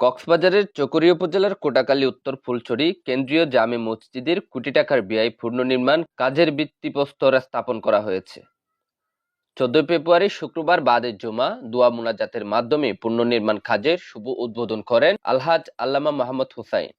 কক্সবাজারের চকরিয়া উপজেলার কোটাকালী উত্তর ফুলছড়ি কেন্দ্রীয় জামে মসজিদের কোটি টাকার ব্যয় পুনর্নির্মাণ কাজের ভিত্তিপ্রস্তর স্থাপন করা হয়েছে। চোদ্দই ফেব্রুয়ারি শুক্রবার বাদের জমা দোয়া মুনাজাতের মাধ্যমে পুনর্নির্মাণ কাজের শুভ উদ্বোধন করেন আলহাজ আল্লামা মোহাম্মদ হুসাইন।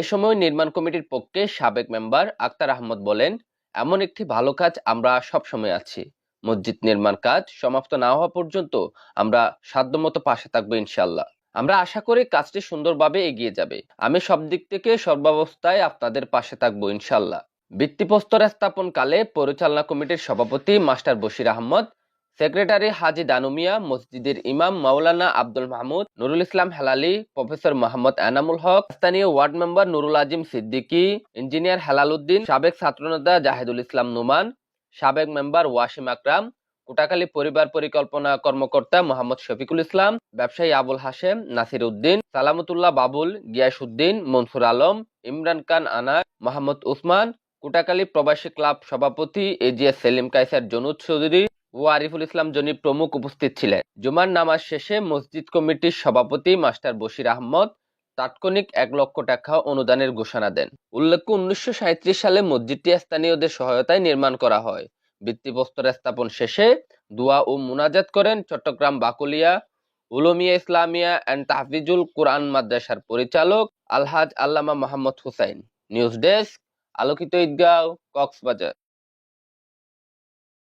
এ সময় নির্মাণ কমিটির পক্ষে সাবেক মেম্বার আক্তার আহমদ বলেন, এমন একটি ভালো কাজ আমরা সব সময় আছি। মসজিদ নির্মাণ কাজ সমাপ্ত না হওয়া পর্যন্ত আমরা সাধ্যমতো পাশে থাকব ইনশাল্লাহ আমরা আশা করি কাজটি সুন্দরভাবে এগিয়ে যাবে। আমি সব দিক থেকে সর্বাবস্থায় আপনাদের পাশে থাকব, ইনশাল্লাহ। ভিত্তিপ্রস্তর স্থাপনকালে পরিচালনা কমিটির সভাপতি মাস্টার বশির আহমদ, সেক্রেটারি হাজি দানুমিয়া মসজিদের ইমাম মাওলানা আব্দুল মাহমুদ, নুরুল ইসলাম হেলালি, প্রফেসর মোহাম্মদ এনামুল হক, স্থানীয় ward member Nurul Azim Siddiqui, engineer Helal Uddin, সাবেক ছাত্রনেতা জাহেদুল ইসলাম নুমান, সাবেক মেম্বার ওয়াসিম আকরাম কোটাখালী পরিবার পরিকল্পনা কর্মকর্তা মোহাম্মদ শফিকুল ইসলাম, ব্যবসায়ী আবুল হাশেম, নাসির উদ্দিন, সালামতুল্লাহ বাবুল গিয়াস উদ্দিন মনসুর আলম, ইমরান খান আনার, মোহাম্মদ উসমান, কোটাখালী প্রবাসী ক্লাব সভাপতি এজিএস সেলিম কাইসার জনুদ চৌধুরী ও আরিফুল ইসলাম জনি প্রমুখ উপস্থিত ছিলেন। জুমার নামাজ শেষে মসজিদ কমিটির সভাপতি মাস্টার বশির আহমদ তাৎক্ষণিক এক লক্ষ টাকা অনুদানের ঘোষণা দেন। উল্লেখ্য, উনিশশো সাঁইত্রিশ সালে মসজিদটি স্থানীয়দের সহায়তায় নির্মাণ করা হয়। ভিত্তিপ্রস্তর স্থাপন শেষে দোয়া ও মুনাজাত করেন চট্টগ্রাম বাকুলিয়া, উলমিয়া ইসলামিয়া অ্যান্ড তাহফিজুল কোরআন মাদ্রাসার পরিচালক আলহাজ আল্লামা মোহাম্মদ হুসাইন। নিউজ ডেস্ক, আলোকিত ঈদগাঁও, কক্সবাজার।